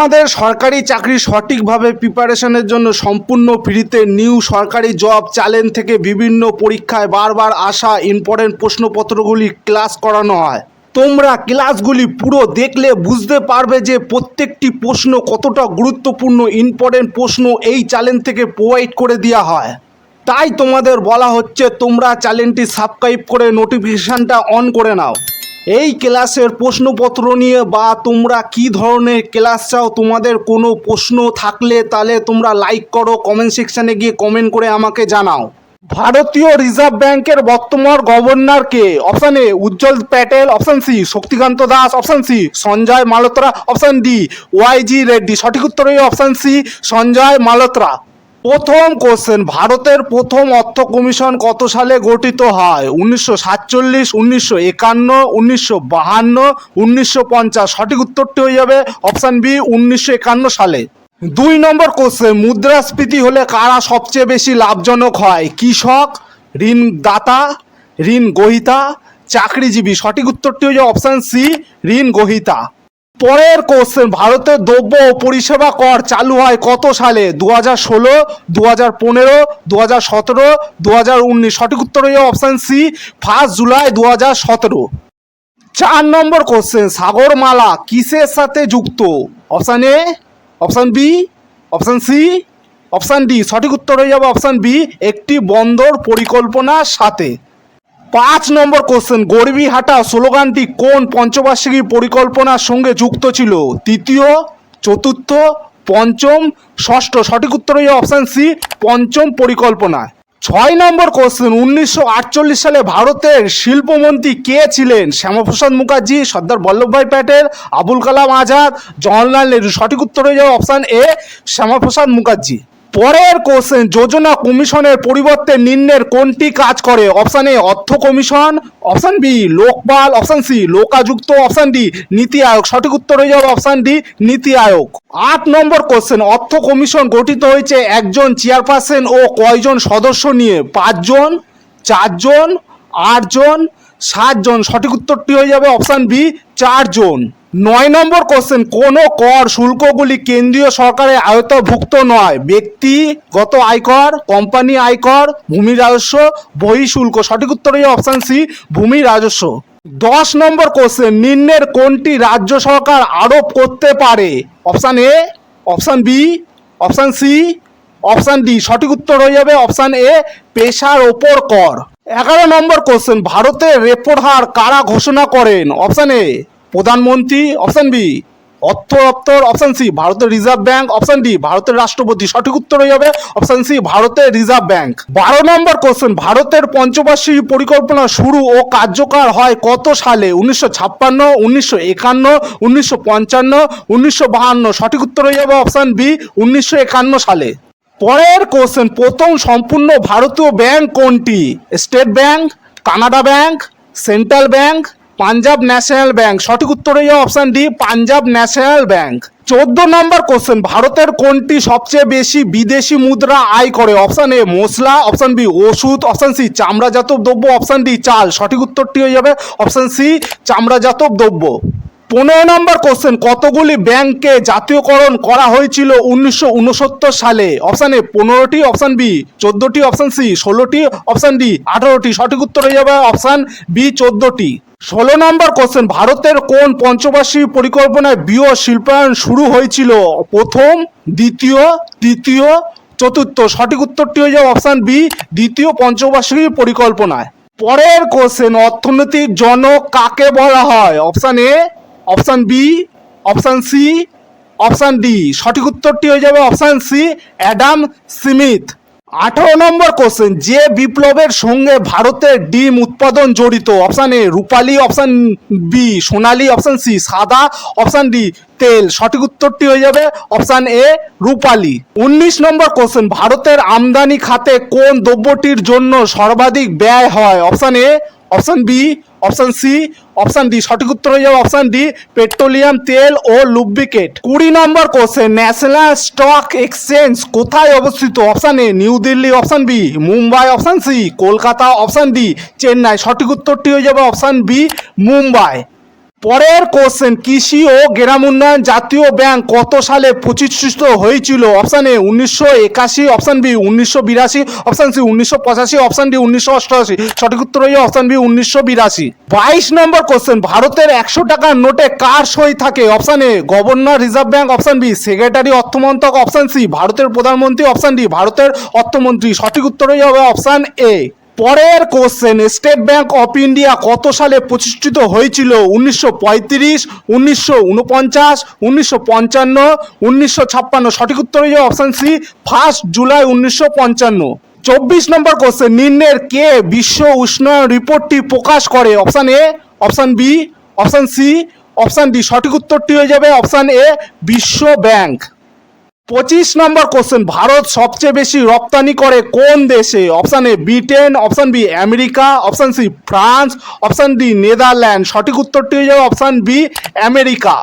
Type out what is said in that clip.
তোমাদের সরকারি চাকরি সঠিকভাবে প্রিপারেশনের জন্য সম্পূর্ণ ফ্রিতে নিউ সরকারি জব চ্যালেঞ্জ থেকে বিভিন্ন পরীক্ষায় বারবার আসা ইম্পর্টেন্ট প্রশ্নপত্রগুলি ক্লাস করানো হয়। তোমরা ক্লাসগুলি পুরো দেখলে বুঝতে পারবে যে প্রত্যেকটি প্রশ্ন কতটা গুরুত্বপূর্ণ ইম্পর্টেন্ট প্রশ্ন এই চ্যালেঞ্জ থেকে প্রোভাইড করে দেওয়া হয়। তাই তোমাদের বলা হচ্ছে তোমরা চ্যানেলটি সাবস্ক্রাইব করে নোটিফিকেশানটা অন করে নাও। এই ক্লাসের প্রশ্নপত্র নিয়ে বা তোমরা কি ধরনের ক্লাস চাও, তোমাদের কোনো প্রশ্ন থাকলে তাহলে তোমরা লাইক করো কমেন্ট সেকশানে গিয়ে কমেন্ট করে আমাকে জানাও। ভারতীয় রিজার্ভ ব্যাংকের বর্তমান governor K? Option A Ujjwal Patel option C Shaktikanta Das option C Sanjay Malhotra option D Y G Reddy সঠিক উত্তর হয়ে অপশন সি সঞ্জয় মালোত্রা। প্রথম কোশ্চেন, ভারতের প্রথম অর্থ কমিশন কত সালে গঠিত হয়? উনিশশো সাতচল্লিশ, উনিশশো একান্ন, উনিশশো বাহান্ন, উনিশশো পঞ্চাশ। সঠিক উত্তরটি হয়ে যাবে অপশান বি, উনিশশো একান্ন সালে। দুই নম্বর কোশ্চেন, মুদ্রাস্ফীতি হলে কারা সবচেয়ে বেশি লাভজনক হয়? কৃষক, ঋণদাতা ঋণ গ্রহীতা চাকরিজীবী। সঠিক উত্তরটি হয়ে যাবে অপশান সি ঋণ গ্রহীতা পরের কোশ্চেন ভারতের দ্রব্য ও পরিষেবা কর চালু হয় কত সালে? দু হাজার ষোলো দু হাজার পনেরো দু হাজার সতেরো দু হাজার উনিশ। সঠিক উত্তর হয়ে অপশান সি ফার্স্ট জুলাই দু হাজার সতেরো। চার নম্বর কোশ্চেন সাগরমালা কিসের সাথে যুক্ত? Option A option B option C option D সঠিক উত্তর হয়ে যাবে অপশান বি একটি বন্দর পরিকল্পনার সাথে। পাঁচ নম্বর কোশ্চেন গরিবি হাটা স্লোগানটি কোন পঞ্চবার্ষিকী পরিকল্পনার সঙ্গে যুক্ত ছিল? তৃতীয়, চতুর্থ, পঞ্চম, ষষ্ঠ, সঠিক উত্তর হয়ে অপশান সি পঞ্চম পরিকল্পনা। ছয় নম্বর কোশ্চেন উনিশশো আটচল্লিশ সালে ভারতের শিল্পমন্ত্রী কে ছিলেন? শ্যামাপ্রসাদ মুখার্জি, সর্দার বল্লভভাই প্যাটেল, আবুল কালাম আজাদ জওয়াহরলাল নেহরু। সঠিক উত্তর হয়ে যাবে অপশান এ শ্যামাপ্রসাদ মুখার্জি। পরের কোশ্চেন, যোজনা কমিশনের পরিবর্তে নিম্নের কোনটি কাজ করে? অপশান এ, অর্থ commission, option B, Lokpal, option C, Lokayukta, option D, NITI Aayog. সঠিক উত্তর হয়ে যাবে অপশান ডি, নীতি আয়োগ। আট নম্বর কোশ্চেন, অর্থ কমিশন গঠিত হয়েছে একজন চেয়ারপারসন ও কয়জন সদস্য নিয়ে? পাঁচজন, চারজন, আটজন, সাতজন। সঠিক উত্তরটি হয়ে যাবে অপশান বি, চারজন। নয় নম্বর কোশ্চেন কোন কর শুল্কগুলি কেন্দ্রীয় সরকারের আয়ত্তভুক্ত নয়। ব্যক্তিগত আয়কর কোম্পানি আয়কর, ভূমি রাজস্ব বহিঃশুল্ক সঠিক উত্তর হয়ে অপশান সি ভূমি রাজস্ব। দশ নম্বর কোশ্চেন নিম্নের কোনটি রাজ্য সরকার আরোপ করতে পারে? Option A option B option C option D সঠিক উত্তর হয়ে যাবে অপশান এ পেশার ওপর কর। এগারো নম্বর কোশ্চেন ভারতের রেপোর হার কারা ঘোষণা করেন? অপশান এ প্রধানমন্ত্রী অপশান বি, অর্থ দপ্তর অপশান সি, ভারতের রিজার্ভ ব্যাংক অপশান ডি, ভারতের রাষ্ট্রপতি। সঠিক উত্তর হয়ে যাবে অপশান সি, ভারতের রিজার্ভ ব্যাংক। বারো নম্বর কোশ্চেন, ভারতের পঞ্চবার্ষিক পরিকল্পনা শুরু ও কার্যকর হয় কত সালে? উনিশশো ছাপ্পান্ন, উনিশশো একান্ন, উনিশশো পঞ্চান্ন, উনিশশো বাহান্ন। সঠিক উত্তর হয়ে যাবে অপশান বি, উনিশশো একান্ন সালে। পরের কোশ্চেন, প্রথম সম্পূর্ণ ভারতীয় ব্যাংক কোনটি? State bank, Canara bank, central bank Punjab national bank. সঠিক উত্তর হয়ে option D Punjab national bank. চোদ্দ নম্বর কোশ্চেন ভারতের কোনটি সবচেয়ে বেশি বিদেশি মুদ্রা আয় করে? অপশান এ মশলা। অপশান বি ওষুধ। অপশান সি চামড়াজাত দ্রব্য। অপশান ডি চাল। সঠিক উত্তরটি হয়ে যাবে। অপশান সি চামড়াজাত দ্রব্য। পনেরো নম্বর কোশ্চেন কতগুলি ব্যাংককে জাতীয়করণ করা হয়েছিল উনিশশো উনসত্তর সালে? অপশান এ পনেরোটি অপশান বি চোদ্দোটি অপশান সি ষোলোটি অপশান ডি আঠারোটি। সঠিক উত্তর হয়ে যাবে অপশান বি চোদ্দোটি। ষোলো নম্বর কোশ্চেন ভারতের কোন পঞ্চবার্ষিক পরিকল্পনায় বিও শিল্পায়ন শুরু হয়েছিল? প্রথম, দ্বিতীয়, তৃতীয়, চতুর্থ। সঠিক উত্তরটি হয়ে যাবে অপশান বি দ্বিতীয় পঞ্চবার্ষিকী পরিকল্পনায়। পরের কোশ্চেন অর্থনৈতিক জনক কাকে বলা হয়? Option A option B, option C, option D. সঠিক উত্তরটি হয়ে যাবে অপশান সি, অ্যাডাম স্মিথ। আঠারো নম্বর কোশ্চেন, যে বিপ্লবের সঙ্গে ভারতের ডিম উৎপাদন জড়িত, অপশান এ রূপালি, অপশান বি সোনালি, অপশান সি সাদা, অপশান ডি তেল। সঠিক উত্তরটি হয়ে যাবে অপশান এ, রূপালি। উনিশ নম্বর কোশ্চেন, ভারতের আমদানি খাতে কোন দ্রব্যটির জন্য সর্বাধিক ব্যয় হয়? Option A option B, option C, option D. সঠিক উত্তর হয়ে যাবে অপশান ডি, পেট্রোলিয়াম, তেল ও লুব্রিকেট। কুড়ি নম্বর কোশ্চেন, ন্যাশনাল স্টক এক্সচেঞ্জ কোথায় অবস্থিত? Option A, new Delhi, option B, Mumbai, option C, Kolkata, option D, Chennai. সঠিক উত্তরটি হয়ে যাবে অপশান বি, মুম্বাই। পরের কোশ্চেন কৃষি ও গ্রাম উন্নয়ন জাতীয় ব্যাংক কত সালে প্রতিষ্ঠিত হয়েছিল? অপশান এ উনিশশো একাশি অপশান বি উনিশশো বিরাশি অপশান সি উনিশশো পঁচাশি অপশান ডি উনিশশো অষ্টআশি। সঠিক উত্তর হয়ে অপশান বি উনিশশো বিরাশি। বাইশ নম্বর কোশ্চেন ভারতের একশো টাকার নোটে কার সই থাকে? Option A governor reserve bank option B secretary অর্থমন্ত্রক অপশান সি ভারতের প্রধানমন্ত্রী অপশান ডি ভারতের অর্থমন্ত্রী। সঠিক উত্তর হয়ে হবে অপশান এ পরের question state bank of India কত সালে প্রতিষ্ঠিত হয়েছিল? উনিশশো পঁয়ত্রিশ, উনিশশো উনপঞ্চাশ উনিশশো পঞ্চান্ন, উনিশশো ছাপ্পান্ন? সঠিক উত্তর হয়ে অপশান সি ফার্স্ট জুলাই উনিশশো পঞ্চান্ন। চব্বিশ নম্বর কোশ্চেন নিম্নের কে বিশ্ব উষ্ণায়ন রিপোর্টটি প্রকাশ করে? Option A option B option C option D সঠিক উত্তরটি হয়ে যাবে অপশান এ বিশ্ব ব্যাংক পঁচিশ নম্বর কোশ্চেন ভারত সবচেয়ে বেশি রপ্তানি করে কোন দেশে? Option A Britain option B America option C France option D Netherland সঠিক উত্তরটি হয়ে যাবে অপশান বি আমেরিকা